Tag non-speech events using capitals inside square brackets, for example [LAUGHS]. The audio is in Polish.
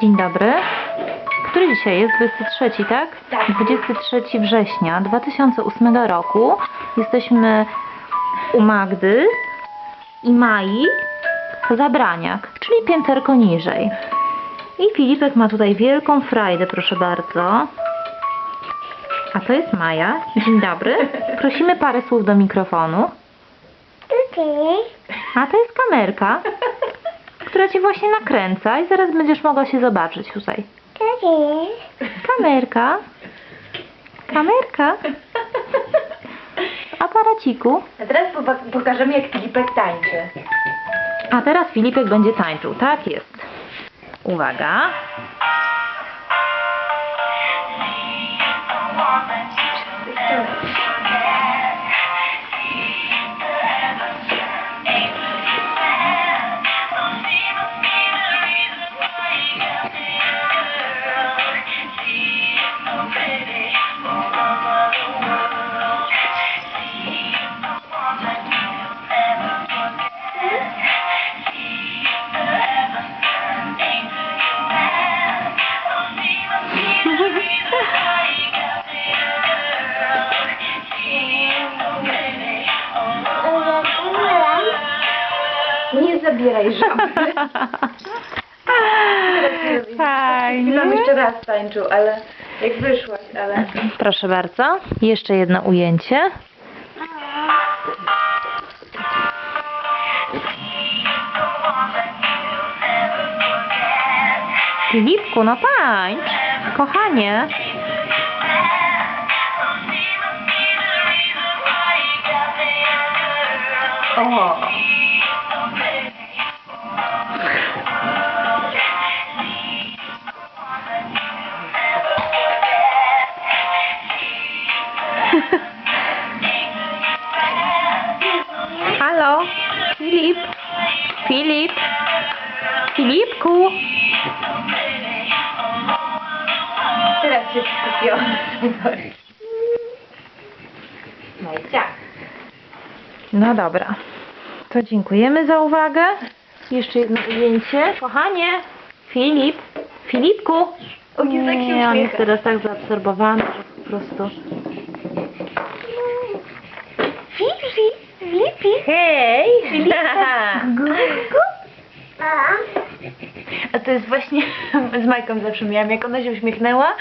Dzień dobry. Który dzisiaj jest? 23, tak? Tak. 23 września 2008 roku. Jesteśmy u Magdy i Mai Zabraniak, czyli pięterko niżej. I Filipek ma tutaj wielką frajdę, proszę bardzo. A to jest Maja. Dzień dobry. Prosimy parę słów do mikrofonu. A to jest kamerka, która cię właśnie nakręca i zaraz będziesz mogła się zobaczyć tutaj. Kamerka. Kamerka. [LAUGHS] Aparaciku. A teraz popa- pokażemy jak Filipek tańczy. A teraz Filipek będzie tańczył. Tak jest. Uwaga. Zabieraj żaby. [LAUGHS] Fajnie. Tam jeszcze raz tańczył, ale jak wyszłaś, ale... Proszę bardzo. Jeszcze jedno ujęcie. Filipku, no tańcz. Kochanie. O! Filip? Filip? Filipku? Teraz się skupiłam. No i tak. No dobra. To dziękujemy za uwagę. Jeszcze jedno ujęcie. Kochanie. Filip. Filipku. O, jest tak się Nie, on jest teraz tak zaabsorbowany, że po prostu... Fifi, Filipi. Hej! A to jest właśnie z Majką zawsze miałam, jak ona się uśmiechnęła,